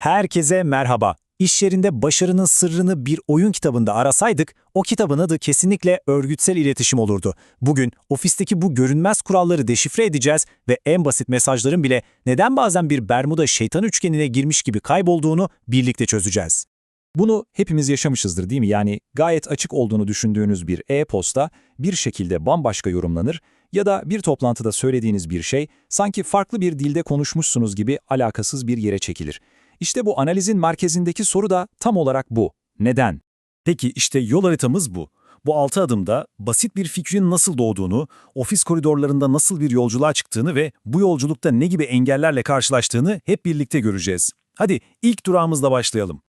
Herkese merhaba. İş yerinde başarının sırrını bir oyun kitabında arasaydık, o kitabın adı kesinlikle örgütsel iletişim olurdu. Bugün ofisteki bu görünmez kuralları deşifre edeceğiz ve en basit mesajların bile neden bazen bir Bermuda şeytan üçgenine girmiş gibi kaybolduğunu birlikte çözeceğiz. Bunu hepimiz yaşamışızdır değil mi? Yani gayet açık olduğunu düşündüğünüz bir e-posta bir şekilde bambaşka yorumlanır ya da bir toplantıda söylediğiniz bir şey sanki farklı bir dilde konuşmuşsunuz gibi alakasız bir yere çekilir. İşte bu analizin merkezindeki soru da tam olarak bu. Neden? Peki işte yol haritamız bu. Bu altı adımda basit bir fikrin nasıl doğduğunu, ofis koridorlarında nasıl bir yolculuğa çıktığını ve bu yolculukta ne gibi engellerle karşılaştığını hep birlikte göreceğiz. Hadi ilk durağımızla başlayalım.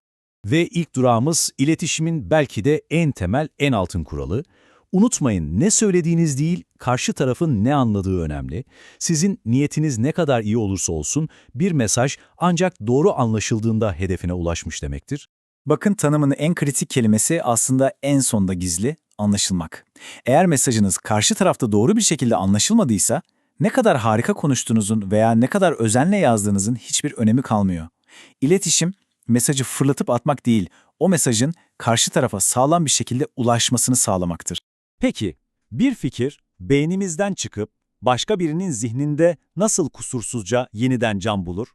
Ve ilk durağımız iletişimin belki de en temel, en altın kuralı. Unutmayın ne söylediğiniz değil, karşı tarafın ne anladığı önemli. Sizin niyetiniz ne kadar iyi olursa olsun bir mesaj ancak doğru anlaşıldığında hedefine ulaşmış demektir. Bakın tanımın en kritik kelimesi aslında en sonda gizli, anlaşılmak. Eğer mesajınız karşı tarafta doğru bir şekilde anlaşılmadıysa, ne kadar harika konuştuğunuzun veya ne kadar özenle yazdığınızın hiçbir önemi kalmıyor. İletişim, mesajı fırlatıp atmak değil, o mesajın karşı tarafa sağlam bir şekilde ulaşmasını sağlamaktır. Peki, bir fikir beynimizden çıkıp başka birinin zihninde nasıl kusursuzca yeniden can bulur?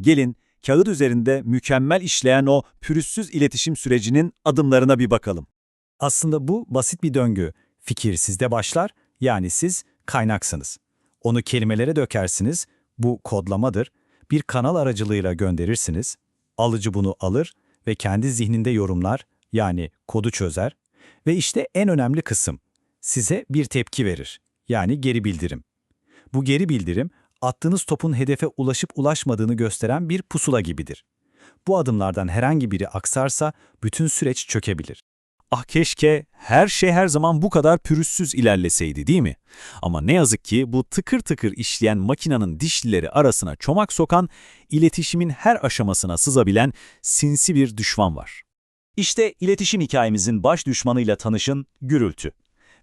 Gelin, kağıt üzerinde mükemmel işleyen o pürüzsüz iletişim sürecinin adımlarına bir bakalım. Aslında bu basit bir döngü. Fikir sizde başlar, yani siz kaynaksınız. Onu kelimelere dökersiniz, bu kodlamadır. Bir kanal aracılığıyla gönderirsiniz. Alıcı bunu alır ve kendi zihninde yorumlar, yani kodu çözer. Ve işte en önemli kısım, size bir tepki verir, yani geri bildirim. Bu geri bildirim, attığınız topun hedefe ulaşıp ulaşmadığını gösteren bir pusula gibidir. Bu adımlardan herhangi biri aksarsa bütün süreç çökebilir. Ah keşke her şey her zaman bu kadar pürüzsüz ilerleseydi değil mi? Ama ne yazık ki bu tıkır tıkır işleyen makinenin dişlileri arasına çomak sokan, iletişimin her aşamasına sızabilen sinsi bir düşman var. İşte iletişim hikayemizin baş düşmanıyla tanışın gürültü.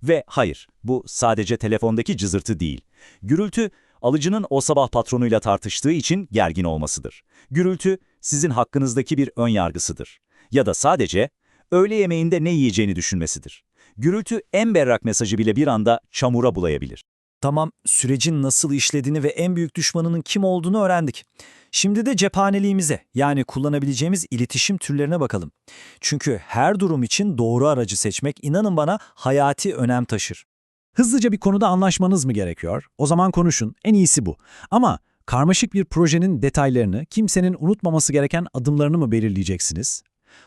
Ve hayır, bu sadece telefondaki cızırtı değil. Gürültü, alıcının o sabah patronuyla tartıştığı için gergin olmasıdır. Gürültü, sizin hakkınızdaki bir ön yargısıdır. Ya da sadece öğle yemeğinde ne yiyeceğini düşünmesidir. Gürültü en berrak mesajı bile bir anda çamura bulayabilir. Tamam, sürecin nasıl işlediğini ve en büyük düşmanının kim olduğunu öğrendik. Şimdi de cephaneliğimize, yani kullanabileceğimiz iletişim türlerine bakalım. Çünkü her durum için doğru aracı seçmek inanın bana hayati önem taşır. Hızlıca bir konuda anlaşmanız mı gerekiyor? O zaman konuşun, en iyisi bu. Ama karmaşık bir projenin detaylarını, kimsenin unutmaması gereken adımlarını mı belirleyeceksiniz?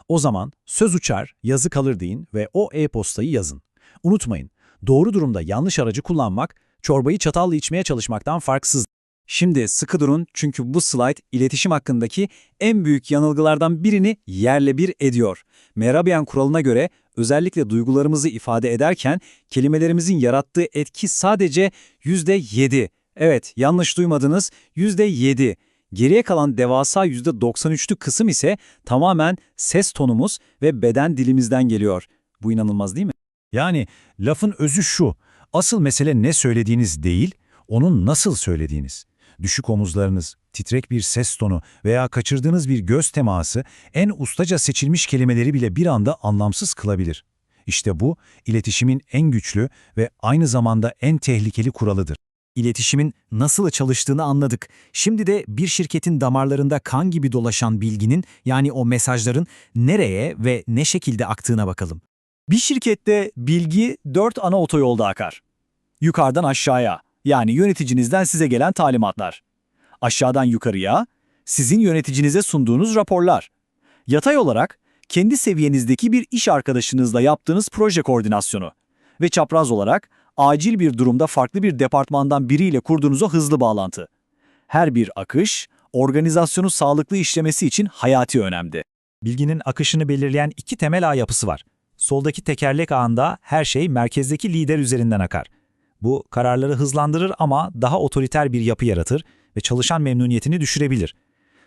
O zaman söz uçar, yazı kalır deyin ve o e-postayı yazın. Unutmayın, doğru durumda yanlış aracı kullanmak, çorbayı çatalla içmeye çalışmaktan farksız. Şimdi sıkı durun çünkü bu slide iletişim hakkındaki en büyük yanılgılardan birini yerle bir ediyor. Merabian kuralına göre özellikle duygularımızı ifade ederken kelimelerimizin yarattığı etki sadece %7. Evet, yanlış duymadınız, %7. Geriye kalan devasa %93'lük kısım ise tamamen ses tonumuz ve beden dilimizden geliyor. Bu inanılmaz değil mi? Yani lafın özü şu, asıl mesele ne söylediğiniz değil, onun nasıl söylediğiniz. Düşük omuzlarınız, titrek bir ses tonu veya kaçırdığınız bir göz teması en ustaca seçilmiş kelimeleri bile bir anda anlamsız kılabilir. İşte bu, iletişimin en güçlü ve aynı zamanda en tehlikeli kuralıdır. İletişimin nasıl çalıştığını anladık. Şimdi de bir şirketin damarlarında kan gibi dolaşan bilginin yani o mesajların nereye ve ne şekilde aktığına bakalım. Bir şirkette bilgi dört ana otoyolda akar. Yukarıdan aşağıya, yani yöneticinizden size gelen talimatlar. Aşağıdan yukarıya, sizin yöneticinize sunduğunuz raporlar. Yatay olarak, kendi seviyenizdeki bir iş arkadaşınızla yaptığınız proje koordinasyonu. Ve çapraz olarak, acil bir durumda farklı bir departmandan biriyle kurduğunuz o hızlı bağlantı. Her bir akış, organizasyonu sağlıklı işlemesi için hayati önemli. Bilginin akışını belirleyen iki temel ağ yapısı var. Soldaki tekerlek ağında her şey merkezdeki lider üzerinden akar. Bu kararları hızlandırır ama daha otoriter bir yapı yaratır ve çalışan memnuniyetini düşürebilir.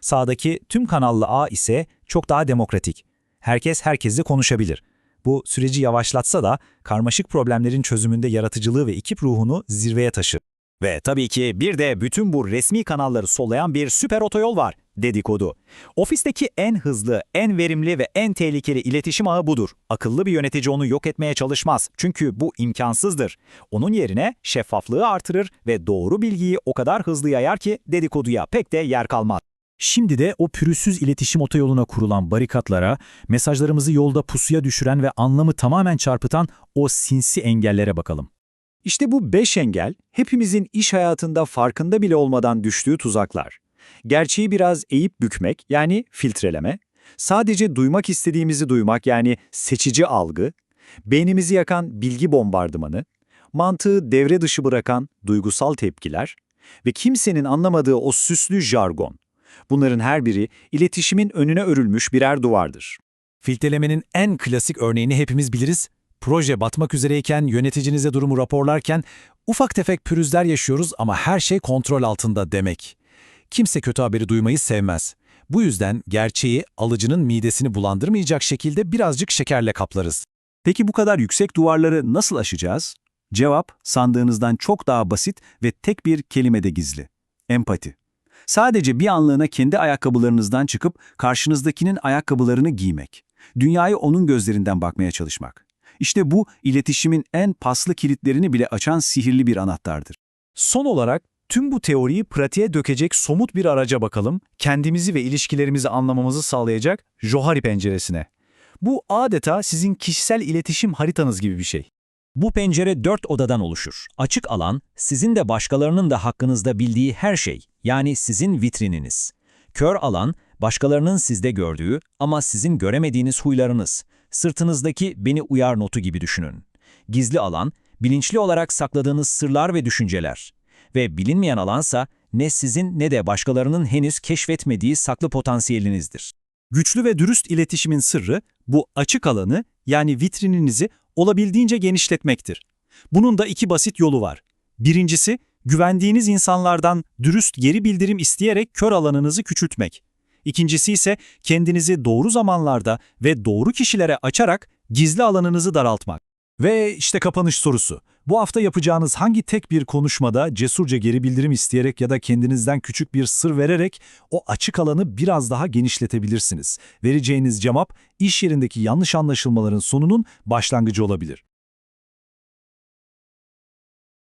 Sağdaki tüm kanallı ağ ise çok daha demokratik. Herkes herkesle konuşabilir. Bu süreci yavaşlatsa da karmaşık problemlerin çözümünde yaratıcılığı ve ekip ruhunu zirveye taşır. Ve tabii ki bir de bütün bu resmi kanalları sollayan bir süper otoyol var. Dedikodu. Ofisteki en hızlı, en verimli ve en tehlikeli iletişim ağı budur. Akıllı bir yönetici onu yok etmeye çalışmaz. Çünkü bu imkansızdır. Onun yerine şeffaflığı artırır ve doğru bilgiyi o kadar hızlı yayar ki dedikoduya pek de yer kalmaz. Şimdi de o pürüzsüz iletişim otoyoluna kurulan barikatlara, mesajlarımızı yolda pusuya düşüren ve anlamı tamamen çarpıtan o sinsi engellere bakalım. İşte bu beş engel, hepimizin iş hayatında farkında bile olmadan düştüğü tuzaklar. Gerçeği biraz eğip bükmek, yani filtreleme, sadece duymak istediğimizi duymak, yani seçici algı, beynimizi yakan bilgi bombardımanı, mantığı devre dışı bırakan duygusal tepkiler ve kimsenin anlamadığı o süslü jargon. Bunların her biri iletişimin önüne örülmüş birer duvardır. Filtrelemenin en klasik örneğini hepimiz biliriz. Proje batmak üzereyken, yöneticinize durumu raporlarken ufak tefek pürüzler yaşıyoruz ama her şey kontrol altında demek. Kimse kötü haberi duymayı sevmez. Bu yüzden gerçeği alıcının midesini bulandırmayacak şekilde birazcık şekerle kaplarız. Peki bu kadar yüksek duvarları nasıl aşacağız? Cevap, sandığınızdan çok daha basit ve tek bir kelimede gizli. Empati. Sadece bir anlığına kendi ayakkabılarınızdan çıkıp karşınızdakinin ayakkabılarını giymek. Dünyayı onun gözlerinden bakmaya çalışmak. İşte bu, iletişimin en paslı kilitlerini bile açan sihirli bir anahtardır. Son olarak tüm bu teoriyi pratiğe dökecek somut bir araca bakalım, kendimizi ve ilişkilerimizi anlamamızı sağlayacak Johari penceresine. Bu adeta sizin kişisel iletişim haritanız gibi bir şey. Bu pencere dört odadan oluşur. Açık alan, sizin de başkalarının da hakkınızda bildiği her şey, yani sizin vitrininiz. Kör alan, başkalarının sizde gördüğü ama sizin göremediğiniz huylarınız. Sırtınızdaki beni uyar notu gibi düşünün. Gizli alan, bilinçli olarak sakladığınız sırlar ve düşünceler. Ve bilinmeyen alansa ne sizin ne de başkalarının henüz keşfetmediği saklı potansiyelinizdir. Güçlü ve dürüst iletişimin sırrı bu açık alanı yani vitrininizi olabildiğince genişletmektir. Bunun da iki basit yolu var. Birincisi, güvendiğiniz insanlardan dürüst geri bildirim isteyerek kör alanınızı küçültmek. İkincisi ise kendinizi doğru zamanlarda ve doğru kişilere açarak gizli alanınızı daraltmak. Ve işte kapanış sorusu. Bu hafta yapacağınız hangi tek bir konuşmada cesurca geri bildirim isteyerek ya da kendinizden küçük bir sır vererek o açık alanı biraz daha genişletebilirsiniz? Vereceğiniz cevap iş yerindeki yanlış anlaşılmaların sonunun başlangıcı olabilir.